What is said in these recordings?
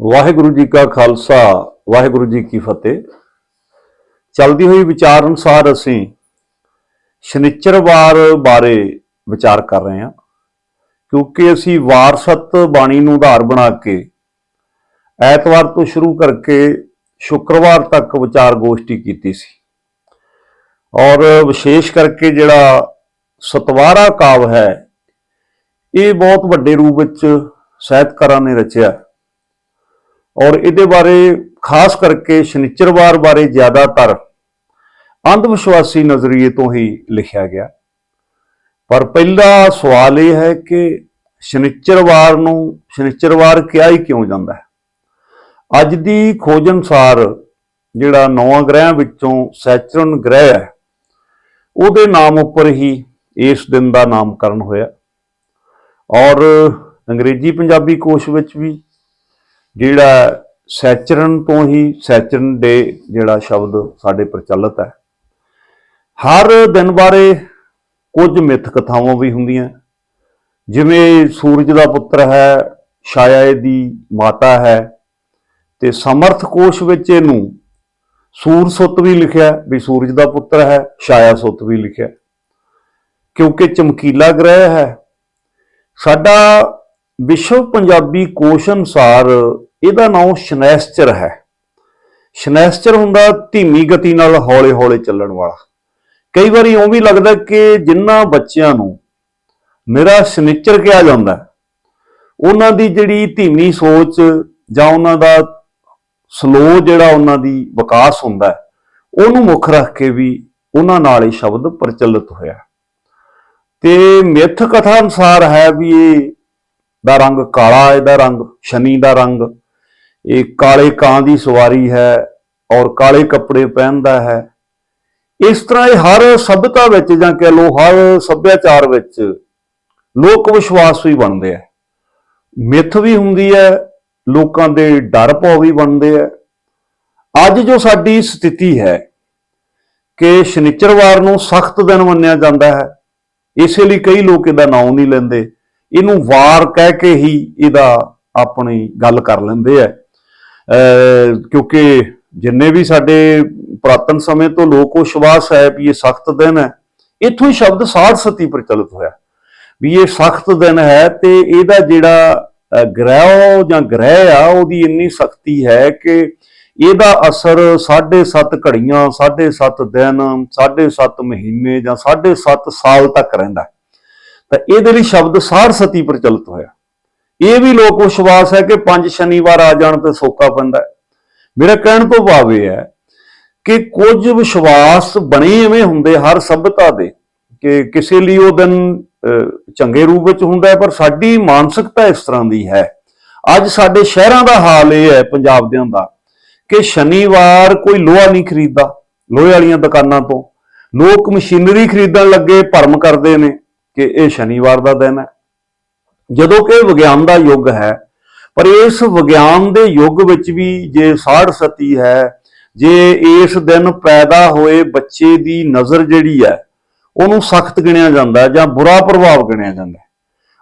ਵਾਹਿਗੁਰੂ ਜੀ ਕਾ ਖਾਲਸਾ, ਵਾਹਿਗੁਰੂ ਜੀ ਕੀ ਫਤਿਹ। ਚਲਦੀ ਹੋਈ ਵਿਚਾਰ ਅਨੁਸਾਰ ਅਸੀਂ ਸ਼ਨੀਚਰਵਾਰ ਬਾਰੇ ਵਿਚਾਰ ਕਰ ਰਹੇ ਹਾਂ, ਕਿਉਂਕਿ ਅਸੀਂ ਵਾਰਸਤ ਬਾਣੀ ਨੂੰ ਆਧਾਰ ਬਣਾ ਕੇ ਐਤਵਾਰ ਤੋਂ ਸ਼ੁਰੂ ਕਰਕੇ ਸ਼ੁੱਕਰਵਾਰ ਤੱਕ ਵਿਚਾਰ ਗੋਸ਼ਟੀ ਕੀਤੀ ਸੀ। ਔਰ ਵਿਸ਼ੇਸ਼ ਕਰਕੇ ਜਿਹੜਾ ਸਤਵਾਰਾ ਕਾਵ ਹੈ, ਇਹ ਬਹੁਤ ਵੱਡੇ ਰੂਪ ਵਿੱਚ ਸਾਹਿਤਕਾਰਾਂ ਨੇ ਰਚਿਆ। ਔਰ ਇਹਦੇ ਬਾਰੇ ਖਾਸ ਕਰਕੇ ਸ਼ਨੀਚਰਵਾਰ ਬਾਰੇ ਜ਼ਿਆਦਾਤਰ ਅੰਧ ਵਿਸ਼ਵਾਸੀ ਨਜ਼ਰੀਏ ਤੋਂ ਹੀ ਲਿਖਿਆ ਗਿਆ। ਪਰ ਪਹਿਲਾ ਸਵਾਲ ਇਹ ਹੈ ਕਿ ਸ਼ਨੀਚਰਵਾਰ ਨੂੰ ਸ਼ਨੀਚਰਵਾਰ ਕਿਹਾ ਹੀ ਕਿਉਂ ਜਾਂਦਾ ਹੈ? ਅੱਜ ਦੀ ਖੋਜ ਅਨੁਸਾਰ ਜਿਹੜਾ ਨੌਵਾਂ ਗ੍ਰਹਿਆਂ ਵਿੱਚੋਂ ਸੈਚਰਨ ਗ੍ਰਹਿ ਹੈ, ਉਹਦੇ ਨਾਮ ਉੱਪਰ ਹੀ ਇਸ ਦਿਨ ਦਾ ਨਾਮਕਰਨ ਹੋਇਆ। ਔਰ ਅੰਗਰੇਜ਼ੀ ਪੰਜਾਬੀ ਕੋਸ਼ ਵਿੱਚ ਵੀ ਜਿਹੜਾ ਸੈਚਰਨ ਤੋਂ ਹੀ ਸੈਚਰਨ ਡੇ ਜਿਹੜਾ ਸ਼ਬਦ ਸਾਡੇ ਪ੍ਰਚਲਿਤ ਹੈ। ਹਰ ਦਿਨ ਬਾਰੇ ਕੁਝ ਮਿੱਥ ਕਥਾਵਾਂ ਵੀ ਹੁੰਦੀਆਂ। ਜਿਵੇਂ ਸੂਰਜ ਦਾ ਪੁੱਤਰ ਹੈ, ਛਾਇਆ ਦੀ ਮਾਤਾ ਹੈ ਤੇ ਸਮਰਥ ਕੋਸ਼ ਵਿੱਚ ਇਹਨੂੰ ਸੂਰ ਸੁੱਤ ਵੀ ਲਿਖਿਆ ਵੀ ਸੂਰਜ ਦਾ ਪੁੱਤਰ ਹੈ, ਛਾਇਆ ਸੁੱਤ ਵੀ ਲਿਖਿਆ। ਕਿਉਂਕਿ ਚਮਕੀਲਾ ਗ੍ਰਹਿ ਹੈ। ਸਾਡਾ ਵਿਸ਼ਵ ਪੰਜਾਬੀ ਕੋਸ਼ ਅਨੁਸਾਰ ਇਹਦਾ ਨਾਮ ਸ਼ਨੈਸਚਰ ਹੈ। ਸ਼ਨੈਸਚਰ ਹੁੰਦਾ ਧੀਮੀ ਗਤੀ ਨਾਲ ਹੌਲੇ-ਹੌਲੇ ਚੱਲਣ ਵਾਲਾ। ਕਈ ਵਾਰੀ ਉਹ ਵੀ ਲੱਗਦਾ ਕਿ ਜਿਨ੍ਹਾਂ ਬੱਚਿਆਂ ਨੂੰ ਮੇਰਾ ਸ਼ਨੀਚਰ ਕਿਹਾ ਜਾਂਦਾ ਉਹਨਾਂ ਦੀ ਜਿਹੜੀ ਧੀਮੀ ਸੋਚ ਜਾਂ ਉਹਨਾਂ ਦਾ ਸਲੋ ਜਿਹੜਾ ਉਹਨਾਂ ਦੀ ਵਿਕਾਸ ਹੁੰਦਾ ਉਹਨੂੰ ਮੁੱਖ ਰੱਖ ਕੇ ਵੀ ਉਹਨਾਂ ਨਾਲ ਇਹ ਸ਼ਬਦ ਪ੍ਰਚਲਿਤ ਹੋਇਆ। ਤੇ ਮਿੱਥ ਕਥਾ ਅਨੁਸਾਰ ਹੈ ਵੀ ਇਹ ਦਾ ਰੰਗ ਕਾਲਾ, ਇਹਦਾ ਰੰਗ ਸ਼ਨੀ ਦਾ ਰੰਗ ਇਹ ਕਾਲੇ ਕਾਂ ਦੀ ਸਵਾਰੀ ਹੈ ਔਰ ਕਾਲੇ ਕੱਪੜੇ ਪਹਿਨਦਾ ਹੈ। ਇਸ ਤਰ੍ਹਾਂ ਇਹ ਹਰ ਸਭਿਅਤਾ ਵਿੱਚ ਜਾਂ ਕਹਿ ਲੋ ਹਰ ਸੱਭਿਆਚਾਰ ਵਿੱਚ ਲੋਕ ਵਿਸ਼ਵਾਸ ਵੀ ਬਣਦੇ ਆ। ਮਿੱਥ ਵੀ ਹੁੰਦੀ ਹੈ, ਲੋਕਾਂ ਦੇ ਡਰ ਭੌ ਵੀ ਬਣਦੇ ਆ। ਅੱਜ ਜੋ ਸਾਡੀ ਸਥਿਤੀ ਹੈ ਕਿ ਸ਼ਨੀਚਰਵਾਰ ਨੂੰ ਸਖਤ ਦਿਨ ਮੰਨਿਆ ਜਾਂਦਾ ਹੈ, ਇਸੇ ਲਈ ਕਈ ਲੋਕ ਇਹਦਾ ਨਾਮ ਨਹੀਂ ਲੈਂਦੇ। ਇਹਨੂੰ ਵਾਰ ਕਹਿ ਕੇ ਹੀ ਇਹਦਾ ਆਪਣੀ ਗੱਲ ਕਰ ਲੈਂਦੇ ਆ। ਕਿਉਂਕਿ ਜਿੰਨੇ ਵੀ ਸਾਡੇ ਪੁਰਾਤਨ ਸਮੇਂ ਤੋਂ ਲੋਕ ਵਿਸ਼ਵਾਸ ਹੈ ਵੀ ਇਹ ਸਖਤ ਦਿਨ ਹੈ, ਇੱਥੋਂ ਹੀ ਸ਼ਬਦ ਸਾਧ ਸਤੀ ਪ੍ਰਚਲਿਤ ਹੋਇਆ। ਵੀ ਇਹ ਸਖਤ ਦਿਨ ਹੈ ਤੇ ਇਹਦਾ ਜਿਹੜਾ ਗ੍ਰਹਿ ਜਾਂ ਗ੍ਰਹਿ ਆ, ਉਹਦੀ ਇੰਨੀ ਸਖਤੀ ਹੈ ਕਿ ਇਹਦਾ ਅਸਰ 7.5 ਘੜੀਆਂ 7.5 ਦਿਨ 7.5 ਮਹੀਨੇ ਜਾਂ 7.5 ਸਾਲ ਤੱਕ ਰਹਿੰਦਾ ਤਾਂ ਇਹਦੇ ਲਈ ਸ਼ਬਦ ਸਾਰ ਸਤੀ ਪ੍ਰਚਲਿਤ ਹੋਇਆ। ਇਹ ਵੀ ਲੋਕ ਵਿਸ਼ਵਾਸ ਹੈ ਕਿ ਪੰਜ ਸ਼ਨੀਵਾਰ ਆ ਜਾਣ ਤੇ ਸੋਕਾ ਪੈਂਦਾ ਮੇਰਾ ਕਹਿਣ ਤੋਂ ਭਾਵ ਇਹ ਹੈ ਕਿ ਕੁਝ ਵਿਸ਼ਵਾਸ ਬਣੇ ਐਵੇਂ ਹੁੰਦੇ ਹਰ ਸਭਿਅਤਾ ਦੇ ਕਿ ਕਿਸੇ ਲਈ ਉਹ ਦਿਨ ਚੰਗੇ ਰੂਪ ਵਿੱਚ ਹੁੰਦਾ ਹੈ, ਪਰ ਸਾਡੀ ਮਾਨਸਿਕਤਾ ਇਸ ਤਰ੍ਹਾਂ ਦੀ ਹੈ। ਅੱਜ ਸਾਡੇ ਸ਼ਹਿਰਾਂ ਦਾ ਹਾਲ ਇਹ ਹੈ, ਪੰਜਾਬ ਦਿਆਂ ਦਾ, ਕਿ ਸ਼ਨੀਵਾਰ ਕੋਈ ਲੋਹਾ ਨਹੀਂ ਖਰੀਦਦਾ, ਲੋਹੇ ਵਾਲੀਆਂ ਦੁਕਾਨਾਂ ਤੋਂ। ਲੋਕ ਮਸ਼ੀਨਰੀ ਖਰੀਦਣ ਲੱਗੇ, ਭਰਮ ਕਰਦੇ ਨੇ ਕਿ ਇਹ ਸ਼ਨੀਵਾਰ ਦਾ ਦਿਨ ਹੈ। ਜਦੋਂ ਕਿ ਵਿਗਿਆਨ ਦਾ ਯੁੱਗ ਹੈ, ਪਰ ਇਸ ਵਿਗਿਆਨ ਦੇ ਯੁੱਗ ਵਿੱਚ ਵੀ ਜੇ ਸਾੜ ਸਤੀ ਹੈ, ਜੇ ਇਸ ਦਿਨ ਪੈਦਾ ਹੋਏ ਬੱਚੇ ਦੀ ਨਜ਼ਰ ਜਿਹੜੀ ਹੈ, ਉਹਨੂੰ ਸਖਤ ਗਿਣਿਆ ਜਾਂਦਾ ਜਾਂ ਬੁਰਾ ਪ੍ਰਭਾਵ ਗਿਣਿਆ ਜਾਂਦਾ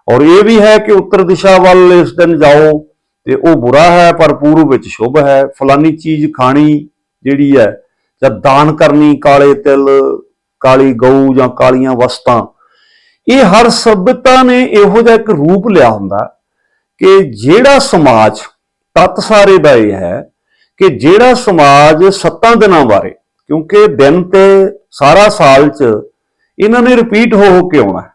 ਔਰ ਇਹ ਵੀ ਹੈ ਕਿ ਉੱਤਰ ਦਿਸ਼ਾ ਵੱਲ ਇਸ ਦਿਨ ਜਾਓ ਤੇ ਉਹ ਬੁਰਾ ਹੈ, ਪਰ ਪੂਰਬ ਵਿੱਚ ਸ਼ੁਭ ਹੈ। ਫਲਾਨੀ ਚੀਜ਼ ਖਾਣੀ ਜਿਹੜੀ ਹੈ ਜਾਂ ਦਾਨ ਕਰਨੀ, ਕਾਲੇ ਤਿਲ, ਕਾਲੀ ਗਊ ਜਾਂ ਕਾਲੀਆਂ ਵਸਤਾਂ ਇਹ ਹਰ ਸਭਿਅਤਾ ਨੇ ਇਹੋ ਜਿਹਾ ਇੱਕ ਰੂਪ ਲਿਆ ਹੁੰਦਾ ਕਿ ਜਿਹੜਾ ਸਮਾਜ ਤਤ ਸਾਰੇ ਦਾ ਇਹ ਹੈ ਕਿ ਜਿਹੜਾ ਸਮਾਜ ਸੱਤਾਂ ਦਿਨਾਂ ਬਾਰੇ, ਕਿਉਂਕਿ ਦਿਨ ਤੇ ਸਾਰਾ ਸਾਲ ਚ ਇਹਨਾਂ ਨੇ ਰਿਪੀਟ ਹੋ ਹੋ ਕੇ ਆਉਣਾ ਹੈ।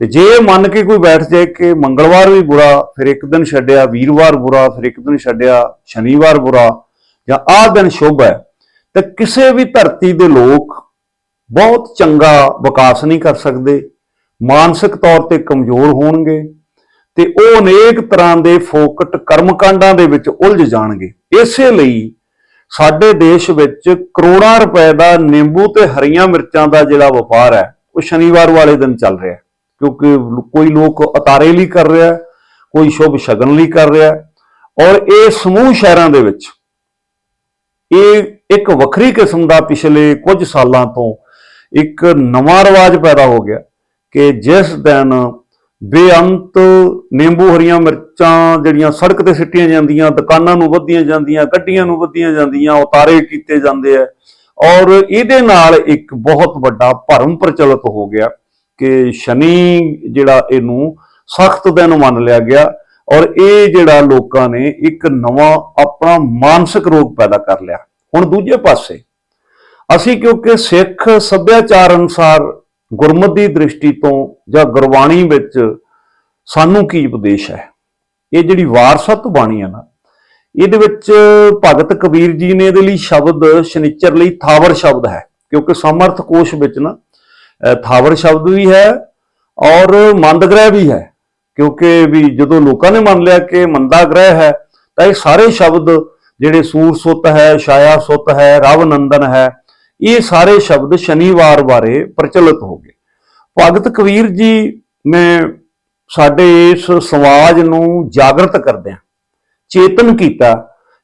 ਤੇ ਜੇ ਇਹ ਮੰਨ ਕੇ ਕੋਈ ਬੈਠ ਜਾਏ ਕਿ ਮੰਗਲਵਾਰ ਵੀ ਬੁਰਾ, ਫਿਰ ਇੱਕ ਦਿਨ ਛੱਡਿਆ, ਵੀਰਵਾਰ ਬੁਰਾ, ਫਿਰ ਇੱਕ ਦਿਨ ਛੱਡਿਆ, ਸ਼ਨੀਵਾਰ ਬੁਰਾ, ਜਾਂ ਆਹ ਦਿਨ ਸ਼ੁਭ ਹੈ, ਤੇ ਕਿਸੇ ਵੀ ਧਰਤੀ ਦੇ ਲੋਕ ਬਹੁਤ ਚੰਗਾ ਵਿਕਾਸ ਨਹੀਂ ਕਰ ਸਕਦੇ ਮਾਨਸਿਕ ਤੌਰ ਤੇ ਕਮਜ਼ੋਰ ਹੋਣਗੇ ਤੇ ਉਹ ਅਨੇਕ ਤਰ੍ਹਾਂ ਦੇ ਫੋਕਟ ਕਰਮਕਾਂਡਾਂ ਦੇ ਵਿੱਚ ਉਲਝ ਜਾਣਗੇ। ਇਸੇ ਲਈ ਸਾਡੇ ਦੇਸ਼ ਵਿੱਚ ਕਰੋੜਾਂ ਰੁਪਏ ਦਾ ਨਿੰਬੂ ਤੇ ਹਰੀਆਂ ਮਿਰਚਾਂ ਦਾ ਜਿਹੜਾ ਵਪਾਰ ਹੈ, ਉਹ ਸ਼ਨੀਵਾਰ ਵਾਲੇ ਦਿਨ ਚੱਲ ਰਿਹਾ ਕਿਉਂਕਿ ਕੋਈ ਲੋਕ ਅਤਾਰੇ ਲਈ ਕਰ ਰਿਹਾ ਕੋਈ ਸ਼ੁਭ ਸ਼ਗਨ ਲਈ ਕਰ ਰਿਹਾ ਔਰ ਇਹ ਸਮੂਹ ਸ਼ਹਿਰਾਂ ਦੇ ਵਿੱਚ ਇਹ ਇੱਕ ਵੱਖਰੀ ਕਿਸਮ ਦਾ ਪਿਛਲੇ ਕੁਝ ਸਾਲਾਂ ਤੋਂ ਇੱਕ ਨਵਾਂ ਰਿਵਾਜ ਪੈਦਾ ਹੋ ਗਿਆ। ਕਿ ਜਿਸ ਦਿਨ ਬੇਅੰਤ ਨਿੰਬੂ ਹਰੀਆਂ ਮਿਰਚਾਂ ਜਿਹੜੀਆਂ ਸੜਕ ਤੇ ਸਿੱਟੀਆਂ ਜਾਂਦੀਆਂ, ਦੁਕਾਨਾਂ ਨੂੰ ਵੱਧੀਆਂ ਜਾਂਦੀਆਂ, ਗੱਡੀਆਂ ਨੂੰ ਵੱਧੀਆਂ ਜਾਂਦੀਆਂ, ਉਤਾਰੇ ਕੀਤੇ ਜਾਂਦੇ ਆ। ਔਰ ਇਹਦੇ ਨਾਲ ਇੱਕ ਬਹੁਤ ਵੱਡਾ ਭਰਮ ਪ੍ਰਚਲਿਤ ਹੋ ਗਿਆ ਕਿ ਸ਼ਨੀ ਜਿਹੜਾ ਇਹਨੂੰ ਸਖਤ ਦਿਨ ਮੰਨ ਲਿਆ ਗਿਆ ਔਰ ਇਹ ਜਿਹੜਾ ਲੋਕਾਂ ਨੇ ਇੱਕ ਨਵਾਂ ਆਪਣਾ ਮਾਨਸਿਕ ਰੋਗ ਪੈਦਾ ਕਰ ਲਿਆ। ਹੁਣ ਦੂਜੇ ਪਾਸੇ, ਅਸੀਂ ਕਿਉਂਕਿ ਸਿੱਖ ਸੱਭਿਆਚਾਰ ਅਨੁਸਾਰ ਗੁਰਮਤ ਦੀ ਦ੍ਰਿਸ਼ਟੀ ਤੋਂ ਜਾਂ ਗੁਰਬਾਣੀ ਵਿੱਚ ਸਾਨੂੰ ਕੀ ਉਪਦੇਸ਼ ਹੈ? ਇਹ ਜਿਹੜੀ ਵਾਰਸਤ ਬਾਣੀ ਹੈ ਨਾ, ਇਹਦੇ ਵਿੱਚ ਭਗਤ ਕਬੀਰ ਜੀ ਨੇ ਇਹਦੇ ਲਈ ਸ਼ਬਦ, ਸ਼ਨੀਚਰ ਲਈ ਥਾਵਰ ਸ਼ਬਦ ਹੈ, ਕਿਉਂਕਿ ਸਮਰਥ ਕੋਸ਼ ਵਿੱਚ ਨਾ ਥਾਵਰ ਸ਼ਬਦ ਵੀ ਹੈ ਔਰ ਮੰਦ ਗ੍ਰਹਿ ਵੀ ਹੈ, ਕਿਉਂਕਿ ਵੀ ਜਦੋਂ ਲੋਕਾਂ ਨੇ ਮੰਨ ਲਿਆ ਕਿ ਮੰਦਾ ਗ੍ਰਹਿ ਹੈ, ਤਾਂ ਇਹ ਸਾਰੇ ਸ਼ਬਦ ਜਿਹੜੇ ਸੂਰ ਸੁੱਤ ਹੈ, ਛਾਇਆ ਸੁੱਤ ਹੈ, ਰਵ ਨੰਦਨ ਹੈ ਇਹ ਸਾਰੇ ਸ਼ਬਦ ਸ਼ਨੀਵਾਰ ਬਾਰੇ ਪ੍ਰਚਲਿਤ ਹੋ ਗਏ। ਭਗਤ ਕਬੀਰ ਜੀ ਨੇ ਸਾਡੇ ਇਸ ਸਮਾਜ ਨੂੰ ਜਾਗਰਤ ਕਰਦਿਆਂ ਚੇਤਨ ਕੀਤਾ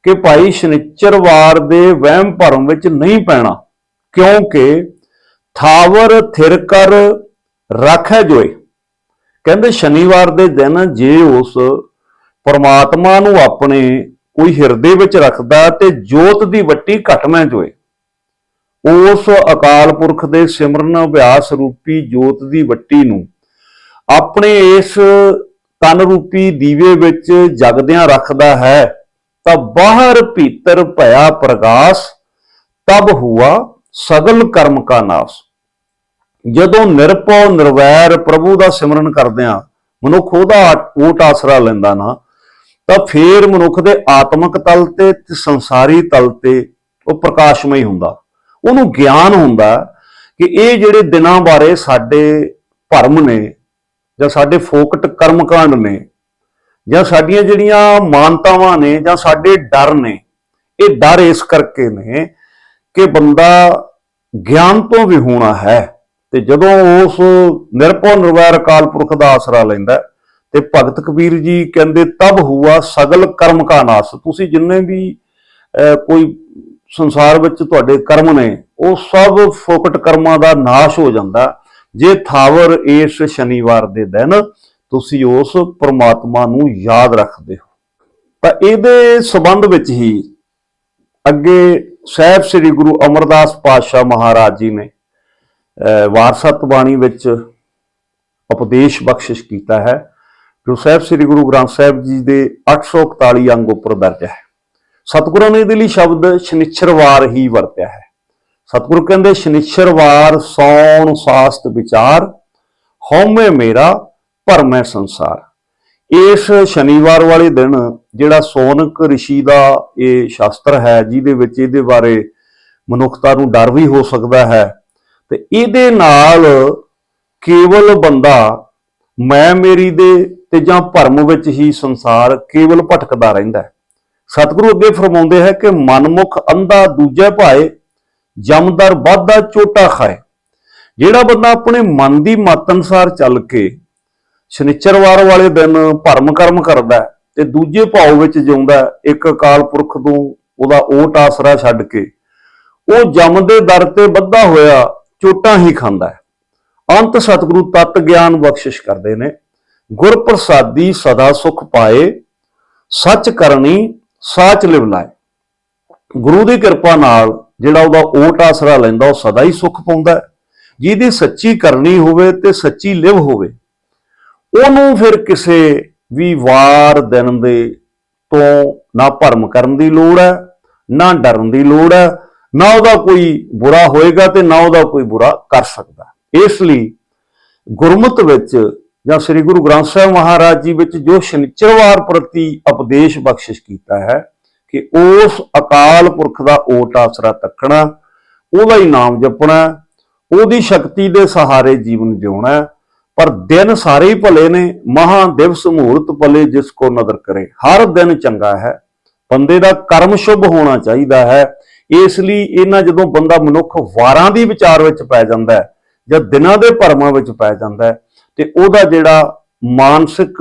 ਕਿ ਭਾਈ ਸ਼ਨੀਚਰਵਾਰ ਦੇ ਵਹਿਮ ਭਰਮ ਵਿੱਚ ਨਹੀਂ ਪੈਣਾ, ਕਿਉਂਕਿ ਥਾਵਰ ਥਿਰ ਕਰ ਰੱਖੈ ਜੋਏ। ਕਹਿੰਦੇ ਸ਼ਨੀਵਾਰ ਦੇ ਦਿਨ ਜੇ ਉਸ ਪਰਮਾਤਮਾ ਨੂੰ ਆਪਣੇ ਕੋਈ ਹਿਰਦੇ ਵਿੱਚ ਰੱਖਦਾ ਤੇ ਜੋਤ ਦੀ ਵੱਟੀ ਘਟਨਾ ਜੋਏ। ਉਸ ਅਕਾਲ ਪੁਰਖ ਦੇ ਸਿਮਰਨ ਅਭਿਆਸ ਰੂਪੀ ਜੋਤ ਦੀ ਵੱਟੀ ਨੂੰ ਆਪਣੇ ਇਸ ਤਨ ਰੂਪੀ ਦੀਵੇ ਵਿੱਚ ਜਗਦਿਆਂ ਰੱਖਦਾ ਹੈ, ਤਾਂ ਬਾਹਰ ਭੀਤਰ ਭਇਆ ਪ੍ਰਕਾਸ਼ ਤਬ ਹੁਆ ਸਗਲ ਕਰਮ ਕਾ ਨਾਸ। ਜਦੋਂ ਨਿਰਭਉ ਨਿਰਵੈਰ ਪ੍ਰਭੂ ਦਾ ਸਿਮਰਨ ਕਰਦਿਆਂ ਮਨੁੱਖ ਉਹਦਾ ਓਟ ਆਸਰਾ ਲੈਂਦਾ ਨਾ, ਤਾਂ ਫੇਰ ਮਨੁੱਖ ਦੇ ਆਤਮਿਕ ਤਲ ਤੇ ਸੰਸਾਰੀ ਤਲ ਤੇ ਉਹ ਪ੍ਰਕਾਸ਼ਮਈ ਹੁੰਦਾ। ਉਹਨੂੰ ਗਿਆਨ ਹੁੰਦਾ ਕਿ ਇਹ ਜਿਹੜੇ ਦਿਨਾਂ ਬਾਰੇ ਸਾਡੇ ਭਰਮ ਨੇ, ਜਾਂ ਸਾਡੇ ਫੋਕਟ ਕਰਮਕਾਂਡ ਨੇ, ਜਾਂ ਸਾਡੀਆਂ ਜਿਹੜੀਆਂ ਮਾਨਤਾਵਾਂ ਨੇ, ਜਾਂ ਸਾਡੇ ਡਰ ਨੇ, ਇਹ ਡਰ ਇਸ ਕਰਕੇ ਨੇ ਕਿ ਬੰਦਾ ਗਿਆਨ ਤੋਂ ਵੀ ਹੋਣਾ ਹੈ ਤੇ ਜਦੋਂ ਉਸ ਨਿਰਭਉ ਨਿਰਵੈਰ ਅਕਾਲ ਪੁਰਖ ਦਾ ਆਸਰਾ ਲੈਂਦਾ ਤੇ ਭਗਤ ਕਬੀਰ ਜੀ ਕਹਿੰਦੇ, ਤਬ ਹੁਆ ਸਗਲ ਕਰਮ ਕਾ ਨਾਸ। ਤੁਸੀਂ ਜਿੰਨੇ ਵੀ ਕੋਈ ਸੰਸਾਰ ਵਿੱਚ ਤੁਹਾਡੇ ਕਰਮ ਨੇ, ਉਹ ਸਭ ਫੋਕਟ ਕਰਮਾਂ ਦਾ ਨਾਸ਼ ਹੋ ਜਾਂਦਾ। ਜੇ ਥਾਵਰ ਇਸ ਸ਼ਨੀਵਾਰ ਦੇ ਦਿਨ ਤੁਸੀਂ ਉਸ ਪਰਮਾਤਮਾ ਨੂੰ ਯਾਦ ਰੱਖਦੇ ਹੋ। ਤਾਂ ਇਹਦੇ ਸਬੰਧ ਵਿੱਚ ਹੀ ਅੱਗੇ ਸਾਹਿਬ ਸ੍ਰੀ ਗੁਰੂ ਅਮਰਦਾਸ ਪਾਤਸ਼ਾਹ ਮਹਾਰਾਜ ਜੀ ਨੇ ਵਾਰਸਤ ਬਾਣੀ ਵਿੱਚ ਉਪਦੇਸ਼ ਬਖਸ਼ਿਸ਼ ਕੀਤਾ ਹੈ, ਜੋ ਸਾਹਿਬ ਸ੍ਰੀ ਗੁਰੂ ਗ੍ਰੰਥ ਸਾਹਿਬ ਜੀ ਦੇ 841 ਅੰਗ ਉੱਪਰ ਦਰਜ ਹੈ। ਸਤਿਗੁਰਾਂ ਨੇ ਇਹਦੇ ਲਈ ਸ਼ਬਦ ਸ਼ਨੀਚਰਵਾਰ ਹੀ ਵਰਤਿਆ ਹੈ। ਸਤਿਗੁਰੂ ਕਹਿੰਦੇ, ਸ਼ਨੀਚਰਵਾਰ ਸੌਣ ਸਾਸਤ ਵਿਚਾਰ, ਹਉਮੈ ਮੇਰਾ ਭਰਮੈ ਸੰਸਾਰ। ਇਸ ਸ਼ਨੀਵਾਰ ਵਾਲੇ ਦਿਨ ਜਿਹੜਾ ਸੋਨਕ ਰਿਸ਼ੀ ਦਾ ਇਹ ਸ਼ਾਸਤਰ ਹੈ, ਜਿਹਦੇ ਵਿੱਚ ਇਹਦੇ ਬਾਰੇ ਮਨੁੱਖਤਾ ਨੂੰ ਡਰ ਵੀ ਹੋ ਸਕਦਾ ਹੈ, ਤੇ ਇਹਦੇ ਨਾਲ ਕੇਵਲ ਬੰਦਾ ਮੈਂ ਮੇਰੀ ਦੇ ਤੇ ਜਾਂ ਭਰਮ ਵਿੱਚ ਹੀ ਸੰਸਾਰ ਕੇਵਲ ਭਟਕਦਾ ਰਹਿੰਦਾ ਹੈ। ਸਤਿਗੁਰੂ ਅੱਗੇ ਫਰਮਾਉਂਦੇ ਹੈ ਕਿ ਮਨਮੁਖ ਅੰਧਾ ਦੂਜੇ ਭਾਏ, ਜਮਦਰ ਵਾਧਾ ਚੋਟਾ ਖਾਏ। ਜਿਹੜਾ ਬੰਦਾ ਆਪਣੇ ਮਨ ਦੀ ਮਤ ਅਨੁਸਾਰ ਚੱਲ ਕੇ ਸ਼ਨੀਚਰਵਾਰ ਵਾਲੇ ਦਿਨ ਭਰਮ ਕਰਮ ਕਰਦਾ ਤੇ ਦੂਜੇ ਭਾਉ ਵਿੱਚ ਜਿਉਂਦਾ ਇੱਕ ਅਕਾਲ ਪੁਰਖ ਤੋਂ ਉਹਦਾ ਓਟ ਆਸਰਾ ਛੱਡ ਕੇ, ਉਹ ਜਮ ਦੇ ਦਰ ਤੇ ਬੱਧਾ ਹੋਇਆ ਚੋਟਾਂ ਹੀ ਖਾਂਦਾ ਅੰਤ ਸਤਿਗੁਰੂ ਤਤ ਗਿਆਨ ਬਖਸ਼ਿਸ਼ ਕਰਦੇ ਨੇ ਗੁਰ ਪ੍ਰਸਾਦੀ ਸਦਾ ਸੁਖ ਪਾਏ, ਸੱਚ ਕਰਨੀ ਸਾਚ ਲਿਵ ਲਾਏ ਗੁਰੂ ਦੀ ਕਿਰਪਾ ਨਾਲ ਜਿਹੜਾ ਉਹਦਾ ਓਟ ਆਸਰਾ ਲੈਂਦਾ, ਉਹ ਸਦਾ ਹੀ ਸੁਖ ਪਾਉਂਦਾ ਜਿਹਦੀ ਸੱਚੀ ਕਰਨੀ ਹੋਵੇ ਤੇ ਸੱਚੀ ਲਿਵ ਹੋਵੇ, ਉਹਨੂੰ ਫਿਰ ਕਿਸੇ ਵੀ ਵਾਰ ਦਿਨ ਦੇ ਤੋਂ ਨਾ ਭਰਮ ਕਰਨ ਦੀ ਲੋੜ ਹੈ, ਨਾ ਡਰਨ ਦੀ ਲੋੜ ਹੈ, ਨਾ ਉਹਦਾ ਕੋਈ ਬੁਰਾ ਹੋਏਗਾ ਤੇ ਨਾ ਉਹਦਾ ਕੋਈ ਬੁਰਾ ਕਰ ਸਕਦਾ ਇਸ ਲਈ ਗੁਰਮਤ ਵਿੱਚ ਜਾਂ ਸ੍ਰੀ ਗੁਰੂ ਗ੍ਰੰਥ ਸਾਹਿਬ ਮਹਾਰਾਜ ਜੀ ਵਿੱਚ ਜੋ ਸ਼ਨੀਚਰਵਾਰ ਪ੍ਰਤੀ ਉਪਦੇਸ਼ ਬਖਸ਼ਿਸ਼ ਕੀਤਾ ਹੈ ਕਿ ਉਸ ਅਕਾਲ ਪੁਰਖ ਦਾ ਓਟ ਆਸਰਾ ਤੱਕਣਾ, ਉਹਦਾ ਹੀ ਨਾਮ ਜਪਣਾ, ਉਹਦੀ ਸ਼ਕਤੀ ਦੇ ਸਹਾਰੇ ਜੀਵਨ ਜਿਉਣਾ, ਪਰ ਦਿਨ ਸਾਰੇ ਹੀ ਭਲੇ ਨੇ, ਮਹਾ ਦਿਵਸ ਮਹੂਰਤ ਭਲੇ ਜਿਸ ਕੋ ਨਦਰ ਕਰੇ। ਹਰ ਦਿਨ ਚੰਗਾ ਹੈ। ਬੰਦੇ ਦਾ ਕਰਮ ਸ਼ੁਭ ਹੋਣਾ ਚਾਹੀਦਾ ਹੈ। ਇਸ ਲਈ ਇਹਨਾਂ ਜਦੋਂ ਬੰਦਾ ਮਨੁੱਖ ਵਾਰਾਂ ਦੀ ਵਿਚਾਰ ਵਿੱਚ ਪੈ ਜਾਂਦਾ ਹੈ ਜਾਂ ਦਿਨਾਂ ਦੇ ਭਰਮਾਂ ਵਿੱਚ ਪੈ ਜਾਂਦਾ ਹੈ ਤੇ ਉਹਦਾ ਜਿਹੜਾ ਮਾਨਸਿਕ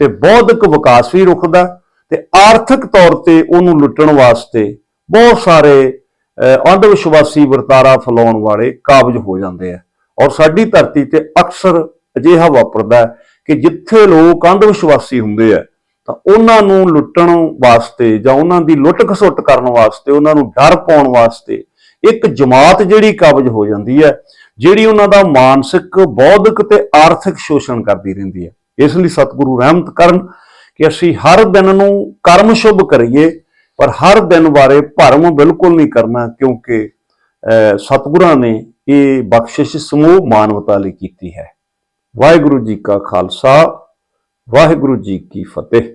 ਤੇ ਬੌਧਿਕ ਵਿਕਾਸ ਵੀ ਰੁਕਦਾ ਤੇ ਆਰਥਿਕ ਤੌਰ ਤੇ ਉਹਨੂੰ ਲੁੱਟਣ ਵਾਸਤੇ ਬਹੁਤ ਸਾਰੇ ਅਹ, ਅੰਧ ਵਿਸ਼ਵਾਸੀ ਵਰਤਾਰਾ ਫੈਲਾਉਣ ਵਾਲੇ ਕਾਬਜ ਹੋ ਜਾਂਦੇ ਆ। ਔਰ ਸਾਡੀ ਧਰਤੀ ਤੇ ਅਕਸਰ ਅਜਿਹਾ ਵਾਪਰਦਾ ਕਿ ਜਿੱਥੇ ਲੋਕ ਅੰਧ ਵਿਸ਼ਵਾਸੀ ਹੁੰਦੇ ਆ ਤਾਂ ਉਹਨਾਂ ਨੂੰ ਲੁੱਟਣ ਵਾਸਤੇ ਜਾਂ ਉਹਨਾਂ ਦੀ ਲੁੱਟ ਖਸੁੱਟ ਕਰਨ ਵਾਸਤੇ ਉਹਨਾਂ ਨੂੰ ਡਰ ਪਾਉਣ ਵਾਸਤੇ ਇੱਕ ਜਮਾਤ ਜਿਹੜੀ ਕਾਬਜ਼ ਹੋ ਜਾਂਦੀ ਹੈ ਜਿਹੜੀ ਉਹਨਾਂ ਦਾ ਮਾਨਸਿਕ, ਬੌਧਿਕ ਤੇ ਆਰਥਿਕ ਸ਼ੋਸ਼ਣ ਕਰਦੀ ਰਹਿੰਦੀ ਹੈ। ਇਸ ਲਈ ਸਤਿਗੁਰੂ ਰਹਿਮਤ ਕਰਨ ਕਿ ਅਸੀਂ ਹਰ ਦਿਨ ਨੂੰ ਕਰਮ ਸ਼ੁਭ ਕਰੀਏ, ਪਰ ਹਰ ਦਿਨ ਬਾਰੇ ਭਰਮ ਬਿਲਕੁਲ ਨਹੀਂ ਕਰਨਾ, ਕਿਉਂਕਿ ਸਤਿਗੁਰਾਂ ਨੇ ਇਹ ਬਖਸ਼ਿਸ਼ ਸਮੂਹ ਮਾਨਵਤਾ ਲਈ ਕੀਤੀ ਹੈ। ਵਾਹਿਗੁਰੂ ਜੀ ਕਾ ਖਾਲਸਾ, ਵਾਹਿਗੁਰੂ ਜੀ ਕੀ ਫਤਿਹ।